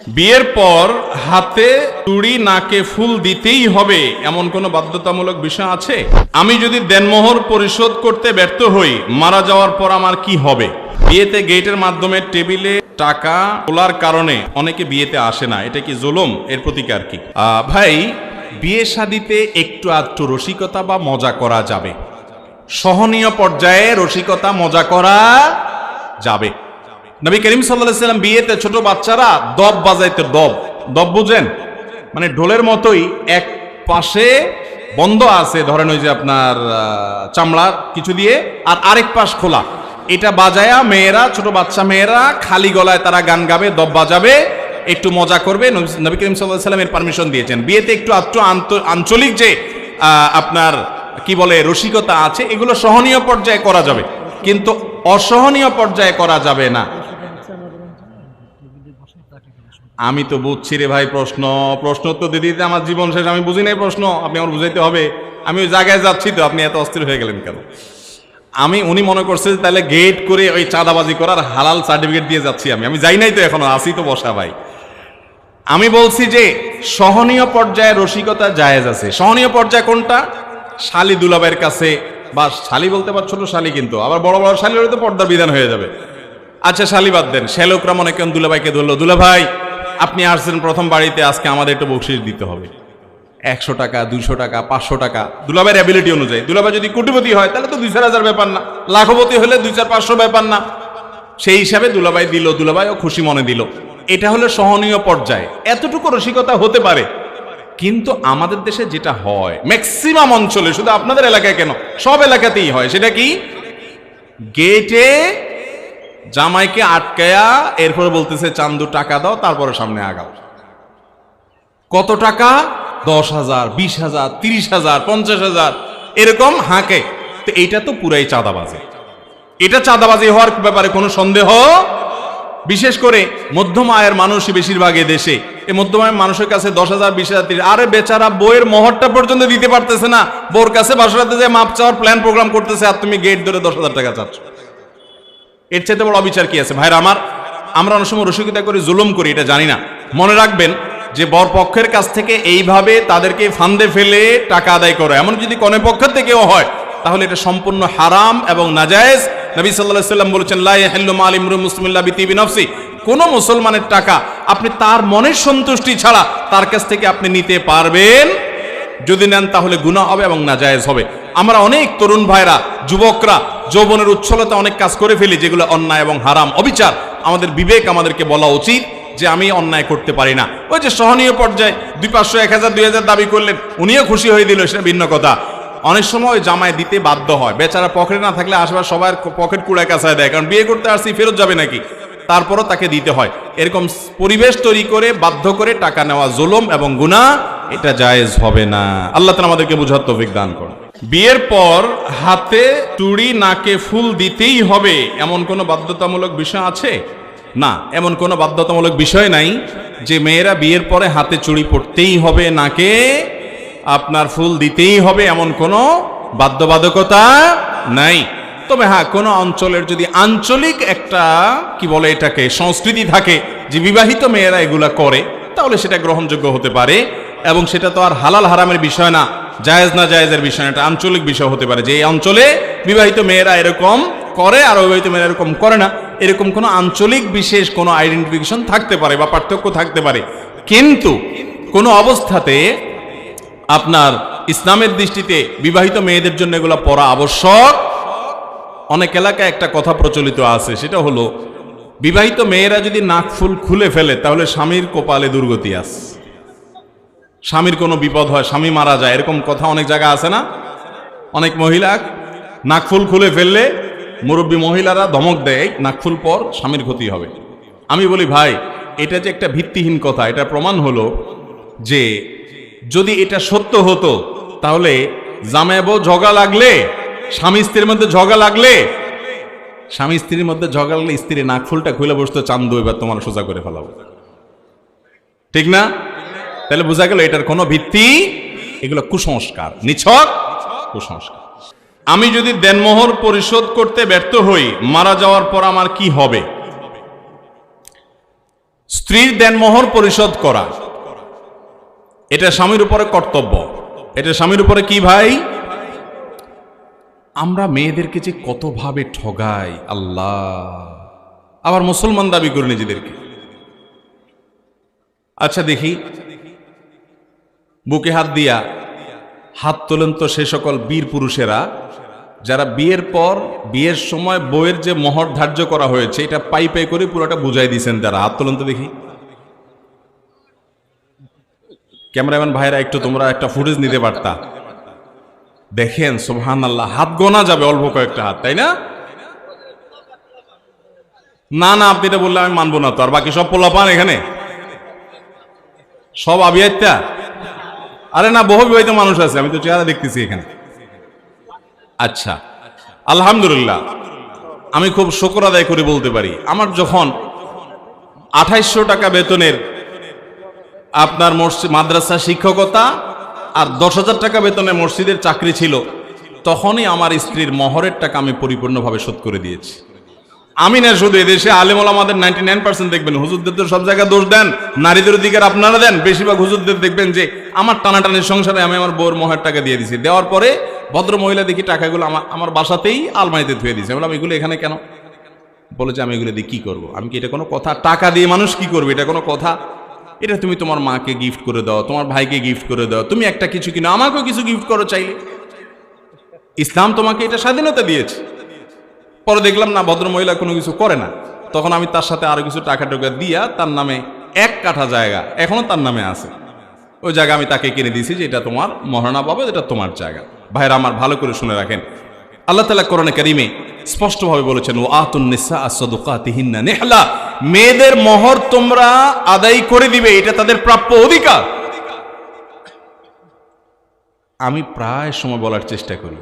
বিয়ের পর হাতে চুড়ি, নাকে ফুল দিতেই হবে, এমন কোনো বাধ্যতামূলক বিষয় আছে? আমি যদি দেনমোহর পরিশোধ করতে ব্যর্থ হই, মারা যাওয়ার পর আমার কি হবে? বিয়েতে গেটের মাধ্যমে টেবিলে টাকা তোলার কারণে অনেকে বিয়েতে আসে না। এটা কি জুলুম? এর প্রতিকার কি? ভাই, বিয়ে শাদিতে একটু আধটু রসিকতা বা মজা করা যাবে। সহনীয় পর্যায়ে রসিকতা, মজা করা যাবে। নবী করিম সাল্লাহ সাল্লাম বিয়েতে ছোট বাচ্চারা দব বাজাইতে, দব। দব বুঝেন? মানে ঢোলের মতোই এক পাশে বন্ধ আছে, ধরেন ওই যে আপনার চামড়া কিছু দিয়ে, আর আরেক পাশ খোলা। এটা বাজায়া মেয়েরা, ছোট বাচ্চা মেয়েরা খালি গলায় তারা গান গাবে, দব বাজাবে, একটু মজা করবে। নবী- করিম সাল্লাহ সাল্লামের পারমিশন দিয়েছেন। বিয়েতে একটু আত্ম আঞ্চলিক যে আপনার, কি বলে, রসিকতা আছে, এগুলো সহনীয় পর্যায়ে করা যাবে। কিন্তু অসহনীয় পর্যায়ে করা যাবে না। আমি তো বুঝছি রে ভাই প্রশ্ন। প্রশ্ন তো দিতে আমার জীবন শেষ, আমি বুঝি নাই প্রশ্ন, আপনি আমার বুঝাইতে হবে। আমি ওই জায়গায় যাচ্ছি তো, আপনি এত অস্থির হয়ে গেলেন কেন? আমি, উনি মনে করছে যে তাহলে গেট করে ওই চাঁদাবাজি করার হালাল সার্টিফিকেট দিয়ে যাচ্ছি আমি। আমি যাই নাই তো এখনও আসি তো বসা ভাই। আমি বলছি যে, সহনীয় পর্যায়ে রসিকতা জায়েজ আছে। সহনীয় পর্যায়ে কোনটা? শালি দুলাবের কাছে, বা শালি বলতে পার ছোট শালি কিন্তু, আবার বড় বড় শালি হলে তো পর্দার বিধান হয়ে যাবে। আচ্ছা শালি বাদ দেন। শ্যালকরা মনে করেন দুলাভাইকে ধরলো। দুলাভাই আপনি আসছেন প্রথম বাড়িতে, আজকে আমাদের একটু বকশিস দিতে হবে। একশো টাকা, দুইশো টাকা, পাঁচশো টাকা। দুলাভাইয়ের অ্যাবিলিটি অনুযায়ী। দুলাভাই যদি কোটিপতি হয়, তাহলে তো দুই চার হাজার ব্যাপার না। লাখপতি হলে দুই চার পাঁচশো ব্যাপার না। সেই হিসাবে দুলাভাই দিল, দুলাভাইও খুশি মনে দিল। এটা হলো সহনীয় পর্যায়ে। এতটুকু রসিকতা হতে পারে। কিন্তু আমাদের দেশে যেটা হয় ম্যাক্সিমাম অঞ্চলে, শুধু আপনাদের এলাকায় কেন, সব এলাকাতেই হয়। সেটা কি? গেটে জামাইকে আটকায়া এরপরে বলতেছে, চান্দু টাকা দাও, তারপরে সামনে আগাও। কত টাকা? দশ হাজার, বিশ হাজার, তিরিশ হাজার, পঞ্চাশ হাজার, এরকম হাঁকে। তো এইটা তো পুরাই চাঁদাবাজি। এটা চাঁদাবাজি হওয়ার ব্যাপারে কোনো সন্দেহ? বিশেষ করে মধ্যম আয়ের মানুষই বেশিরভাগ দেশে। এই মধ্যম আয়ের মানুষের কাছে দশ হাজার, বিশ হাজার, তিরিশ আরে বেচারা বইয়ের মহরটা পর্যন্ত দিতে পারতেছে না। বোর কাছে বাসরাতে যে মাপ চাওয়ার প্ল্যান প্রোগ্রাম করতেছে, আর তুমি গেট ধরে দশ হাজার টাকা চাচ্ছ। এর চাইতে বড় অবিচার কি আছে? ভাইরা আমার, আমরা অনেক সময় রসিকতা করে, জুলুম করি, এটা জানি না। মনে রাখবেন যে বর পক্ষের কাছ থেকে এইভাবে তাদেরকে ফান্দে ফেলে টাকা আদায় করো। এমন যদি কনে পক্ষের থেকেও হয়, তাহলে এটা সম্পূর্ণ হারাম এবং নাজায়েজ। নবী সাল্লাহ সাল্লাম বলেছেন লাই হেল্লু মালিম মুসলিল্লা বিতিবি নফসি। কোন মুসলমানের টাকা আপনি তার মনের সন্তুষ্টি ছাড়া তার কাছ থেকে আপনি নিতে পারবেন। যদি নেন তাহলে গুনাহ হবে এবং নাজায়েজ হবে। আমরা অনেক তরুণ ভাইরা, যুবকরা, যৌবনের উচ্ছলতা অনেক কাজ করে ফেলি, যেগুলো অন্যায় এবং হারাম। অবিচার, আমাদের বিবেক আমাদেরকে বলা উচিত যে আমি অন্যায় করতে পারি না। ওই যে সহনীয় পর্যায়ে দুই পাঁচশো, এক হাজার, দুই হাজার দাবি করলেন, উনিও খুশি হয়ে দিল, সেটা ভিন্ন কথা। অনেক সময় জামায় দিতে বাধ্য হয়। বেচারা পকেটে না থাকলে আশেপাশ সবার পকেট কুড়ায় কাছায় দেয়, কারণ বিয়ে করতে আসছি ফেরত যাবে নাকি? তারপরও তাকে দিতে হয়। এরকম পরিবেশ তৈরি করে, বাধ্য করে টাকা নেওয়া জুলুম এবং গুনাহ, এটা জায়েজ হবে না। আল্লাহ তাআলা আমাদেরকে বুঝার তৌফিক দান করুন। বিয়ের পর হাতে চুড়ি, নাকে ফুল দিতেই হবে। এমন কোনো বাধ্যতামূলক বিষয় আছে? না, এমন কোনো বাধ্যতামূলক বিষয় নাই যে মেয়েরা বিয়ের পরে হাতে চুড়ি পড়তেই হবে, নাকে আপনার ফুল দিতেই হবে, এমন কোনো বাধ্যবাধকতা নাই। তবে হ্যাঁ কোনো অঞ্চলের যদি আঞ্চলিক একটা, কি বলে এটাকে, সংস্কৃতি থাকে যে বিবাহিত মেয়েরা এগুলা করে, তাহলে সেটা গ্রহণযোগ্য হতে পারে এবং সেটা তো আর হালাল হারামের বিষয় না। জায়েজ না জায়েজের বিষয় এটা আঞ্চলিক বিষয় হতে পারে। যে এই অঞ্চলে বিবাহিত মেয়েরা এরকম করে আর অবিবাহিত মেয়েরা এরকম করে না, এরকম কোনো আঞ্চলিক বিশেষ কোনো আইডেন্টিফিকেশন থাকতে পারে বা পার্থক্য থাকতে পারে। কিন্তু কোনো অবস্থাতে আপনার ইসলামের দৃষ্টিতে বিবাহিত মেয়েদের জন্য এগুলো পড়া আবশ্যক। অনেক এলাকায় একটা কথা প্রচলিত আছে, সেটা হলো, বিবাহিত মেয়েরা যদি নাক ফুল খুলে ফেলে, তাহলে স্বামীর কপালে দুর্গতি আছে। স্বামীর কোনো বিপদ হয়, স্বামী মারা যায়, এরকম কথা অনেক জায়গা আছে না? অনেক মহিলা নাকফুল খুলে ফেললে মুরব্বী মহিলারা ধমক দেয় নাকফুল পর স্বামীর ক্ষতি হবে। আমি বলি, ভাই, এটা যে একটা ভিত্তিহীন কথা, এটা প্রমাণ হলো যে যদি এটা সত্য হতো, তাহলে জামাইবো ঝগড়া লাগলে, স্বামী স্ত্রীর মধ্যে ঝগড়া লাগলে, স্বামী স্ত্রীর মধ্যে ঝগড়া লাগলে স্ত্রী নাকফুলটা খুলে বসতো, চান্দু, এবার তোমার সোজা করে ফেলাবো। ঠিক না? তাহলে বোঝা গেল এটার কোনো ভিত্তি এগুলো কুসংস্কার, নিছক কুসংস্কার। আমি যদি দেনমোহর পরিশোধ করতে ব্যর্থ হই, মারা যাওয়ার পর আমার কি হবে? স্ত্রীর দেনমোহর পরিশোধ করা, এটা স্বামীর উপরে কর্তব্য। এটা স্বামীর উপরে কি ভাই? আমরা মেয়েদেরকে যে কতভাবে ঠগাই, আল্লাহ। আবার মুসলমান দাবি করে নিজেদেরকে। আচ্ছা দেখি বুকে হাত দিয়া হাত তোলেন তো সে সকল বীর পুরুষেরা, যারা বিয়ের পর, বিয়ের সময় বইয়ের যে মহর ধার্য করা হয়েছে, এটা পাই পাই করে পুরোটা বুঝাই দিয়েছেন তারা হাত তোলেন তো দেখি। ক্যামেরাম্যান ভাইরা, একটু তোমরা একটা ফুটেজ নিতে পারতা। দেখেন সোহান আল্লাহ হাত গোনা যাবে অল্প কয়েকটা হাত, তাই না? না না, আপনি এটা বললে আমি মানবো না তো, আর বাকি সব পোলা পান এখানে? সব আবিয়াইতা আরে না, বহু বিবাহিত মানুষ আছে, আমি তো চেহারা দেখতেছি এখানে। আচ্ছা আলহামদুলিল্লাহ, আমি খুব শকর আদায় করে বলতে পারি, আমার যখন আঠাইশশো টাকা বেতনের আপনার মসজিদ, মাদ্রাসা শিক্ষকতা আর দশ হাজার টাকা বেতনে মসজিদের চাকরি ছিল, তখনই আমার স্ত্রীর মহরের টাকা আমি পরিপূর্ণভাবে শোধ করে দিয়েছি। আমি না শুধু এদেশে আলেমল আমাদের নাইনটি নাইন পার্সেন্ট দেখবেন। হুজুরদের তো সব জায়গায় দোষ দেন, নারীদের অধিকার আপনারা দেন। বেশিরভাগ হুজুরদের দেখবেন যে, আমার টানাটানির সংসারে আমি আমার বউর মহের টাকা দিয়ে দিছি। দেওয়ার পরে ভদ্র মহিলা দেখি টাকাগুলো আমার আমার বাসাতেই আলমারিতে ধুয়ে দিয়েছে বললাম, এগুলো এখানে কেন? বলেছে আমি এগুলো দিয়ে কী করব? আমি কি এটা কোনো কথা? টাকা দিয়ে মানুষ কি করবে? এটা কোনো কথা? এটা তুমি তোমার মাকে গিফট করে দাও, তোমার ভাইকে গিফট করে দাও। তুমি একটা কিছু কিনো, আমাকেও কিছু গিফট করো চাইলে। ইসলাম তোমাকে এটা স্বাধীনতা দিয়েছে। পরে দেখলাম, না, ভদ্র মহিলা কোনো কিছু করে না। তখন আমি তার সাথে আরও কিছু টাকা টাকা দিয়া তার নামে এক কাঠা জায়গা এখনও তার নামে আছে। ওই জায়গা আমি তাকে কিনে দিয়েছি যে এটা তোমার মহারণা পাবে এটা তোমার জায়গা। ভাইরা আমার ভালো করে শুনে রাখেন। আল্লাহ তালা কোরআনে কারিমে স্পষ্টভাবে বলেছেন ও আতুন নিসা আসদুকাতিহিন্না নেহলা। মেয়েদের মহর তোমরা আদায় করে দিবে, এটা তাদের প্রাপ্য অধিকার। আমি প্রায় সময় বলার চেষ্টা করি।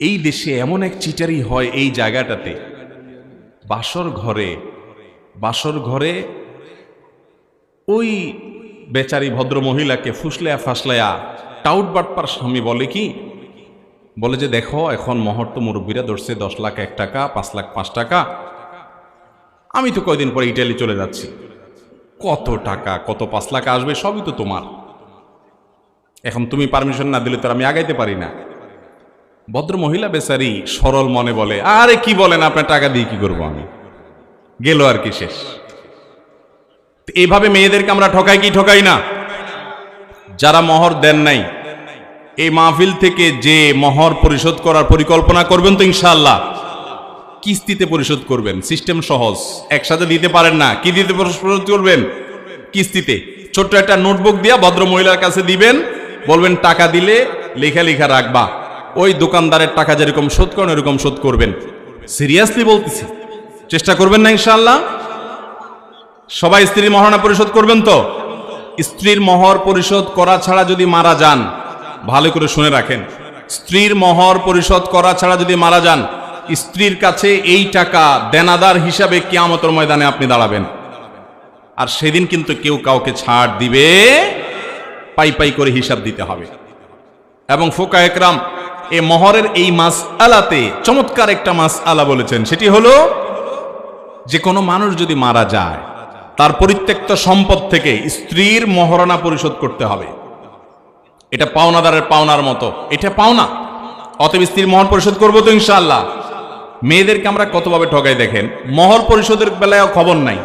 এই দেশে এমন এক চিটারি হয় এই জায়গাটাতে। বাসর ঘরে বাসর ঘরে ওই বেচারি ভদ্র মহিলাকে ফুসলেয়া ফাসলেয়া টাউট বাটপার স্বামী বলে কি? বলে যে, দেখো, এখন মহর্ত মুরব্বীরা ধরছে দশ লাখ এক টাকা, পাঁচ লাখ পাঁচ টাকা। আমি তো কয়দিন পরে ইটালি চলে যাচ্ছি। কত টাকা, কত পাঁচ লাখ আসবে, সবই তো তোমার। এখন তুমি পারমিশন না দিলে তো আমি আগাইতে পারি না। ভদ্র মহিলা বেচারি সরল মনে বলে, আরে কি বলেন, আপনার টাকা দিয়ে কি করব আমি? গেল আর কি শেষ। এইভাবে মেয়েদেরকে আমরা ঠকাই কি ঠকাই না? যারা মহর দেন নাই, এই মাহফিল থেকে যে মহর পরিশোধ করার পরিকল্পনা করবেন তো ইনশাল্লাহ কিস্তিতে পরিশোধ করবেন, সিস্টেম সহজ। একসাথে দিতে পারেন না, কি দিতে পরিশোধ করবেন? কিস্তিতে। ছোট্ট একটা নোটবুক দিয়া ভদ্র মহিলার কাছে দিবেন, বলবেন, টাকা দিলে লেখা লেখা রাখবা। ওই দোকানদারের টাকা যেরকম শোধ করেন এরকম শোধ করবেন। সিরিয়াসলি বলতেছি। চেষ্টা করবেন না, ইনশাআল্লাহ। সবাই স্ত্রীর মহারণা পরিশোধ করবেন তো? স্ত্রীর মহর পরিশোধ করা ছাড়া যদি মারা যান, ভালো করে শুনে রাখেন। স্ত্রীর মহর পরিশোধ করা ছাড়া যদি মারা যান, স্ত্রীর কাছে এই টাকা দেনাদার হিসাবে কিয়ামতের ময়দানে আপনি দাঁড়াবেন। আর সেদিন কিন্তু কেউ কাউকে ছাড় দিবে, পাই পাই করে হিসাব দিতে হবে। এবং ফোকা একরাম এ মহরের এই মাস আলাতে চমৎকার একটা মাস আলা বলেছেন। সেটি হলো যে কোনো মানুষ যদি মারা যায়, তার পরিত্যক্ত সম্পদ থেকে স্ত্রীর মহরণা পরিশোধ করতে হবে। এটা পাওনাদারের পাওনার মতো। এটা পাওনা। অতএব স্ত্রীর মহর পরিশোধ করব তো ইনশাআল্লাহ। মেয়েদেরকে আমরা কতভাবে ঠকাই দেখেন? মহর পরিশোধের বেলায় খবর নাই।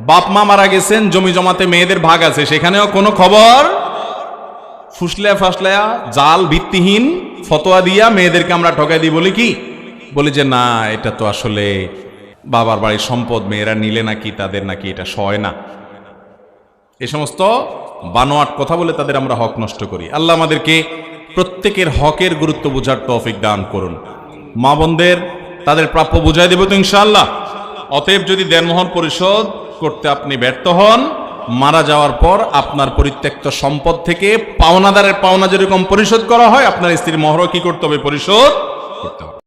বাপ মা মারা গেছেন জমি জমাতে মেয়েদের ভাগ আছে। সেখানেও কোনো খবর ফুসলেয়া ফাসলেয়া, জাল ভিত্তিহীন ফতোয়া দিয়া মেয়েদেরকে আমরা ঠকাই দিই বলি কি? বলি যে, না, এটা তো আসলে বাবার বাড়ির সম্পদ, মেয়েরা নিলে নাকি, তাদের নাকি এটা সয় না। এ সমস্ত বানোয়াট কথা বলে তাদের আমরা হক নষ্ট করি। আল্লাহ আমাদেরকে প্রত্যেকের হকের গুরুত্ব বোঝার তৌফিক দান করুন। মা বোনদের তাদের প্রাপ্য বুঝাই দেব তো ইনশাআল্লাহ। অতএব যদি দেনমোহন পরিশোধ করতে আপনি ব্যর্থ হন মারা যাওয়ার পর আপনার পরিত্যক্ত সম্পদ থেকে পাওনাদারের পাওনা যেরকম পরিশোধ করা হয়, আপনার স্ত্রীর মহর কি করতে হবে? পরিশোধ করতে হবে।